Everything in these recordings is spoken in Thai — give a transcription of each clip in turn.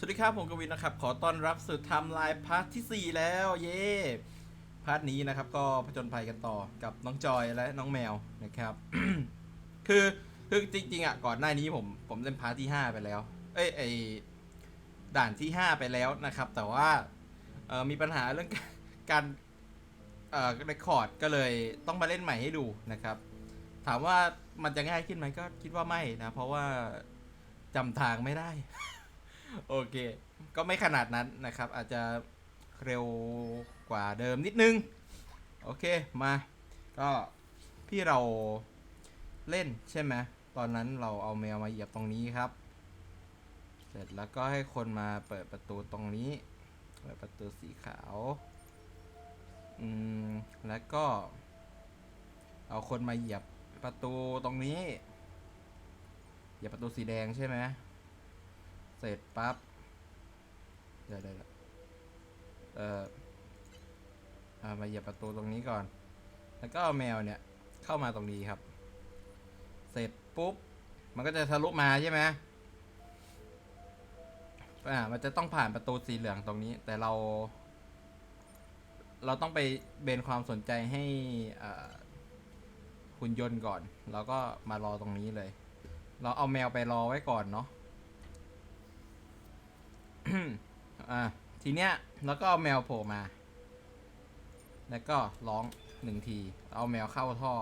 สวัสดีครับผมกวินนะครับ ขอต้อนรับสู่ไทม์ไลน์พาร์ทที่ 4 แล้ว เย้พาร์ทนี้นะครับ ก็ผจญภัยกันต่อกับน้องจอยและน้องแมวนะครับ คือคือจริงๆอะก่อนหน้านี้ผมผมเล่นพาร์ทที่ 5 ไปแล้ว เอ้ยไอด่านที่ 5 ไปแล้วนะครับ แต่ว่าเออมีปัญหาเรื่องการเอ่อเรคคอร์ดก็เลยต้องมาเล่นใหม่ให้ดูนะครับ ถามว่ามันจะง่ายขึ้นไหมก็คิดว่าไม่นะ เพราะว่าจำทางไม่ได้ โอเค ก็ไม่ขนาดนั้นนะครับ อาจจะเร็วกว่าเดิมนิดนึง โอเคมา ก็พี่เราเล่นใช่ไหมตอนนั้นเราเอาแมวมาเหยียบตรงนี้ครับ เสร็จแล้วก็ให้คนมาเปิดประตูตรงนี้ เปิดประตูสีขาว อืม แล้วก็ เอาคนมาเหยียบประตูตรงนี้ เหยียบประตูสีแดงใช่ไหม เสร็จปั๊บเดี๋ยวเดี๋ยวเอ่อเอามาเหยียบประตูตรงนี้ก่อน แล้วก็เอาแมวเนี่ยเข้ามาตรงนี้ครับ เสร็จปุ๊บ มันก็จะทะลุมาใช่ไหมอ่า มันจะต้องผ่านประตูสีเหลืองตรงนี้ แต่เรา เราต้องไปเบนความสนใจให้อ่าหุ่นยนต์ก่อน แล้วก็มารอตรงนี้เลย เราเอาแมวไปรอไว้ก่อนเนาะ อ่าทีเนี้ยแล้วก็เอาแมวโผล่มา แล้วก็ร้องหนึ่งที เอาแมวเข้าท่อ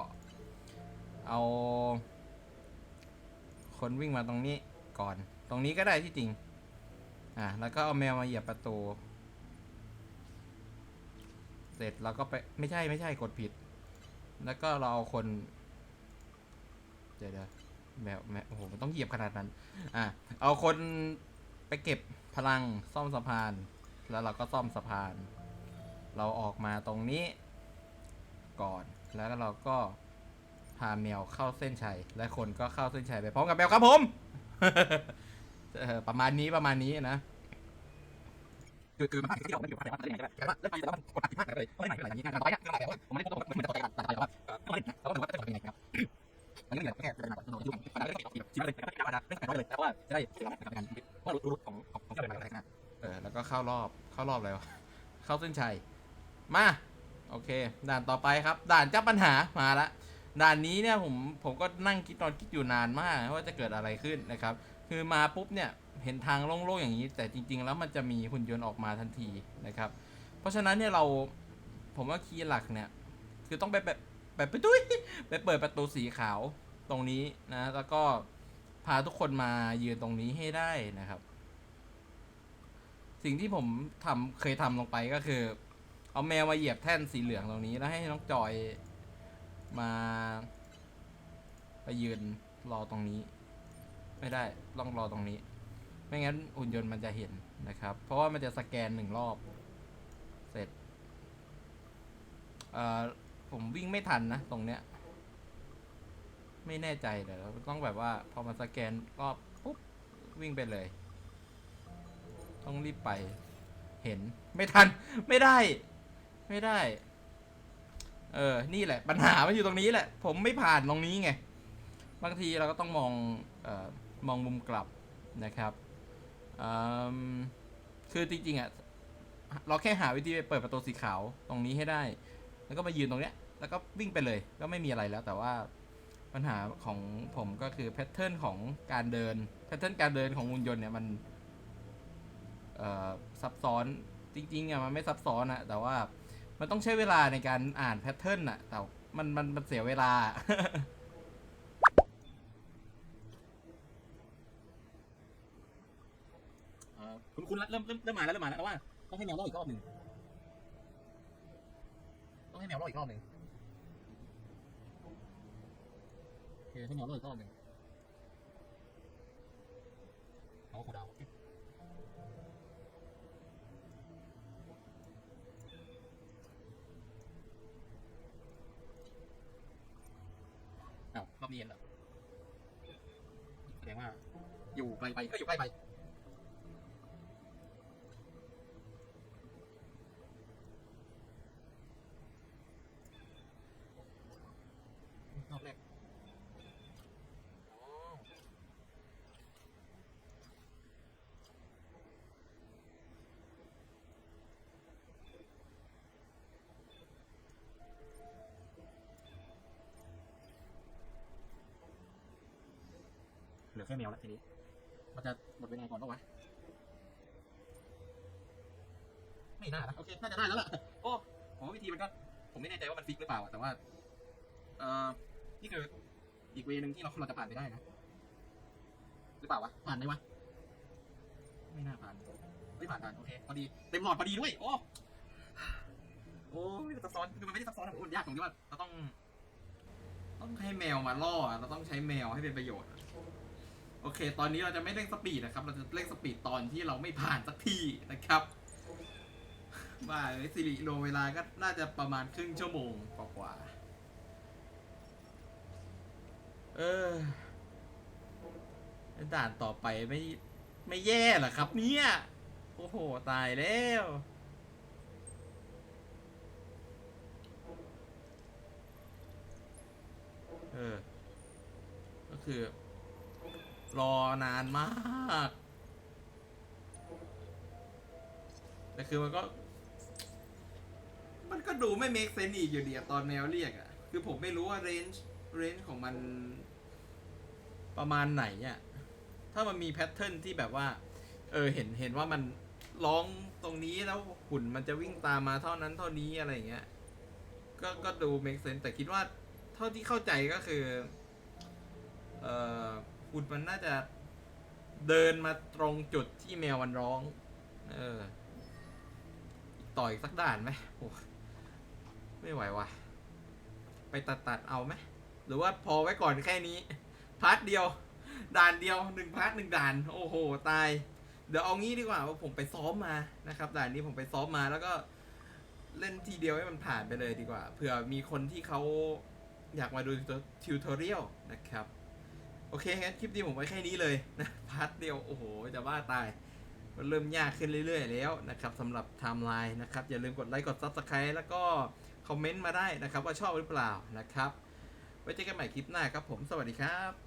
เอา คนวิ่งมาตรงนี้ก่อน ตรงนี้ก็ได้ที่จริง อ่าแล้วก็เอาแมวมาเหยียบประตู เสร็จแล้วก็ไปไม่ใช่ไม่ใช่กดผิด แล้วก็เราเอาคน เดี๋ยวเดี๋ยวแมวแมวโอ้โหมันต้องเหยียบขนาดนั้น อะเอาคน ไปเก็บพลังซ่อมสะพาน แล้วเราก็ซ่อมสะพาน เราออกมาตรงนี้ก่อน แล้วเราก็พาแมวเข้าเส้นชัย และคนก็เข้าเส้นชัยไปพร้อมกับแมวครับผม ประมาณนี้ประมาณนี้นะคือคือมันผ่านที่เราไม่อยู่ผ่านผ่านได้ไงใช่ไหมแล้วไปแต่ว่ามันกดอัดมากเลยไม่ไหนอะไรอย่างนี้งานต่อไปเนี่ยงานต่อไปผมไม่ได้ต้องเหมือนต่อไปต่อไปว่าเออไม่ได้แล้วก็ต้องว่าจะเป็นยังไงครับมันก็เหลือแค่เป็นแบบเราอยู่กันปัญหาเรื่องชีวิตเลยไม่ได้ปัญหาเรื่องกาเลยแต่ว่าจะได้เสียการการ ว่ารู้รู้ของของของที่เป็นอะไรกันเออแล้วก็เข้ารอบเข้ารอบเลยวะเข้าเส้นชัยมาโอเค ด่านต่อไปครับ ด่านเจ้าปัญหามาละด่านนี้เนี่ยผมผมก็นั่งคิดตอนคิดอยู่นานมากว่าจะเกิดอะไรขึ้นนะครับ คือมาปุ๊บเนี่ยเห็นทางโล่งๆอย่างนี้ แต่จริง ๆ แล้วมันจะมีหุ่นยนต์ออกมาทันทีนะครับ เพราะฉะนั้นเนี่ยเราผมว่าคีย์หลักเนี่ยคือต้องไปแบบแบบไปตุ้ยไปเปิดประตูสีขาวตรงนี้นะ แล้วก็ พาทุกคนมายืนตรงนี้ให้ได้นะครับ สิ่งที่ผมทำเคยทำลงไปก็คือ เอาแมวมาเหยียบแท่นสีเหลืองตรงนี้ แล้วให้น้องจอยมาไปยืนรอตรงนี้ ไม่ได้ต้องรอตรงนี้ ไม่งั้นหุ่นยนต์มันจะเห็นนะครับ เพราะว่ามันจะสแกนหนึ่งรอบเสร็จผมวิ่งไม่ทันนะ ตรงเนี้ย ไม่แน่ใจเดี๋ยวเราต้องแบบว่า พอมันสแกนรอบปุ๊บวิ่งไปเลย ต้องรีบไป เห็นไม่ทัน ไม่ได้ ไม่ได้ เออ นี่แหละ ปัญหามันอยู่ตรงนี้แหละ ผมไม่ผ่านตรงนี้ไง บางทีเราก็ต้องมองเออมองมุมกลับนะครับอืมคือจริงๆอะเราแค่หาวิธีไปเปิดประตูสีขาวตรงนี้ให้ได้ แล้วก็มายืนตรงเนี้ย แล้วก็วิ่งไปเลย ก็ไม่มีอะไรแล้ว แต่ว่า ปัญหาของผมก็คือแพทเทิร์นของการเดินแพทเทิร์นการเดินของหุ่นยนต์เนี่ยมันซับซ้อนจริงๆอะมันไม่ซับซ้อนอะแต่ว่ามันต้องใช้เวลาในการอ่านแพทเทิร์นอะแต่มันมันมันเสียเวลาคุณคุณเริ่มเริ่มเริ่มมาแล้วเริ่มมาแล้วแต่ว่าต้องให้แมวรอดอีกรอบหนึ่งต้องให้แมวรอดอีกรอบหนึ่งโอเค ให้หมวรอดอีกรอบหนึ่งเอาขวดาวเอารอบนี้เย็นเหรอแสดงว่า อยู่ไกลไปก็อยู่ใกล้ไป แค่แมวแล้วทีนี้ มันจะหมดเวลาก่อนปะวะไม่น่านะโอเคน่าจะได้แล้วล่ะโอ้ผมว่าวิธีมันก็ผมไม่แน่ใจว่ามันฟิกหรือเปล่าอะแต่ว่าเอ่อนี่คืออีกเวย์หนึ่งที่เราเราจะผ่านไปได้นะหรือเปล่าวะผ่านไหมวะไม่น่าผ่านไม่ผ่านผ่านโอเคพอดีเต็มหลอดพอดีด้วยโอ้โอ้ไม่ได้ซับซ้อนคือมันไม่ได้ซับซ้อนนะผมยากตรงที่ว่าเราต้อง ต้องให้แมวมาล่ออะเราต้องใช้แมวให้เป็นประโยชน์อะ โอเค ตอนนี้เราจะไม่เร่งสปีดนะครับ เราจะเร่งสปีดตอนที่เราไม่ผ่านสักทีนะครับว่าสิริรวมเวลาก็น่าจะประมาณครึ่งชั่วโมงกว่าเออด่านต่อไปไม่ไม่แย่เหรอครับเนี่ย โอ้โห ตายแล้วเออ ก็คือ รอนานมากแต่คือมันก็ มันก็ดูไม่เมคเซนอีกอยู่ดีตอนแมวเรียกอะคือผมไม่รู้ว่าเรนจ์เรนจ์ของมันประมาณไหนอะถ้ามันมีแพทเทิร์นที่แบบว่า เออเห็นเห็นว่ามันร้องตรงนี้แล้วหุ่นมันจะวิ่งตามมาเท่านั้นเท่านี้อะไรเงี้ย ก็ก็ดูเมคเซนแต่คิดว่า เท่าที่เข้าใจก็คือ เอ่อ หุ่นมันน่าจะเดินมาตรงจุดที่แมวมันร้อง เออต่ออีกสักด่านไหมโอ้ไม่ไหวว่ะ ไปตัดตัดๆเอาไหม หรือว่าพอไว้ก่อนแค่นี้ พาร์ทเดียว ด่านเดียวหนึ่งพาร์ทหนึ่งด่าน โอ้โห ตาย เดี๋ยวเอางี้ดีกว่าว่าผมไปซ้อมมานะครับ ด่านนี้ผมไปซ้อมมาแล้วก็เล่นทีเดียวให้มันผ่านไปเลยดีกว่า เผื่อมีคนที่เขาอยากมาดูทิวทอเรียลนะครับ โอเคงั้นคลิปนี้ผมไว้แค่นี้เลยนะพาร์ทเดียวโอ้โหจะบ้าตายมันเริ่มยากขึ้นเรื่อย ๆ แล้วนะครับสำหรับไทม์ไลน์นะครับอย่าลืมกดไลค์กด Subscribe แล้วก็คอมเมนต์มาได้นะครับว่าชอบหรือเปล่านะครับ ไว้เจอกันใหม่คลิปหน้าครับผมสวัสดีครับ